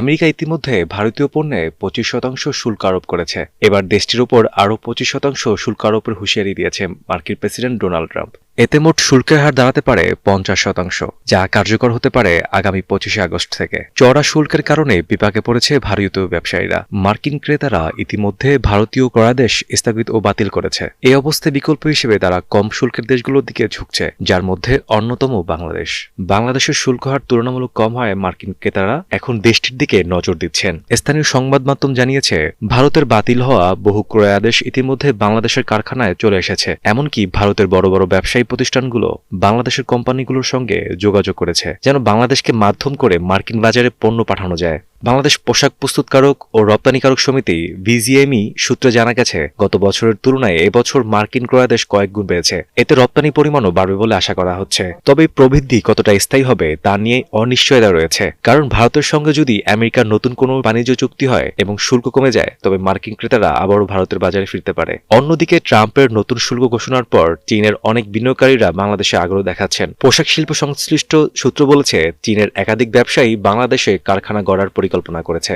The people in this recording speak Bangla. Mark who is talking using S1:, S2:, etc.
S1: আমেরিকা ইতিমধ্যে ভারতীয় পণ্যে পঁচিশ শতাংশ শুল্ক আরোপ করেছে এবার দেশটির উপর আরও পঁচিশ শতাংশ শুল্ক আরোপের হুঁশিয়ারি দিয়েছে মার্কিন প্রেসিডেন্ট ডোনাল্ড ট্রাম্প এতে মোট শুল্কের হার দাঁড়াতে পারে পঞ্চাশ শতাংশ যা কার্যকর হতে পারে আগামী পঁচিশে আগস্ট থেকে চড়া শুল্কের কারণে বিপাকে পড়েছে ভারতীয় ব্যবসায়ীরা মার্কিন ক্রেতারা ইতিমধ্যে ভারতীয় করাদেশ স্থগিত ও বাতিল করেছে এ অবস্থায় বিকল্প হিসেবে তারা কম শুল্কের দেশগুলোর দিকে ঝুঁকছে যার মধ্যে অন্যতম বাংলাদেশ বাংলাদেশের শুল্ক হার তুলনামূলক কম হয় মার্কিন ক্রেতারা এখন দেশটির দিকে নজর দিচ্ছেন স্থানীয় সংবাদ মাধ্যম জানিয়েছে ভারতের বাতিল হওয়া বহু ক্রয়াদেশ ইতিমধ্যে বাংলাদেশের কারখানায় চলে এসেছে এমনকি ভারতের বড় বড় ব্যবসায়ী এই প্রতিষ্ঠানগুলো বাংলাদেশের কোম্পানিগুলোর সঙ্গে যোগাযোগ করেছে যেন বাংলাদেশকে মাধ্যম করে মার্কিন বাজারে পণ্য পাঠানো যায় বাংলাদেশ পোশাক প্রস্তুতকারক ও রপ্তানিকারক সমিতি ভিজিএমই সূত্রে জানা গেছে গত বছরের তুলনায় এবছর মার্কিন ক্রয়াদেশ কয়েক গুণ বেড়েছে এতে রপ্তানি পরিমাণও বাড়বে বলে আশা করা হচ্ছে তবে প্রবৃদ্ধি কতটা স্থায়ী হবে তা নিয়ে অনিশ্চয়তা রয়েছে কারণ ভারতের সঙ্গে যদি আমেরিকার নতুন কোনো বাণিজ্য চুক্তি হয় এবং শুল্ক কমে যায় তবে মার্কিন ক্রেতারা আবারও ভারতের বাজারে ফিরতে পারে অন্যদিকে ট্রাম্পের নতুন শুল্ক ঘোষণার পর চীনের অনেক বিনিয়োগকারীরা বাংলাদেশে আগ্রহ দেখাচ্ছেন পোশাক শিল্প সংশ্লিষ্ট সূত্র বলেছে চীনের একাধিক ব্যবসায়ী বাংলাদেশে কারখানা গড়ার পরিকল্পনা করেছে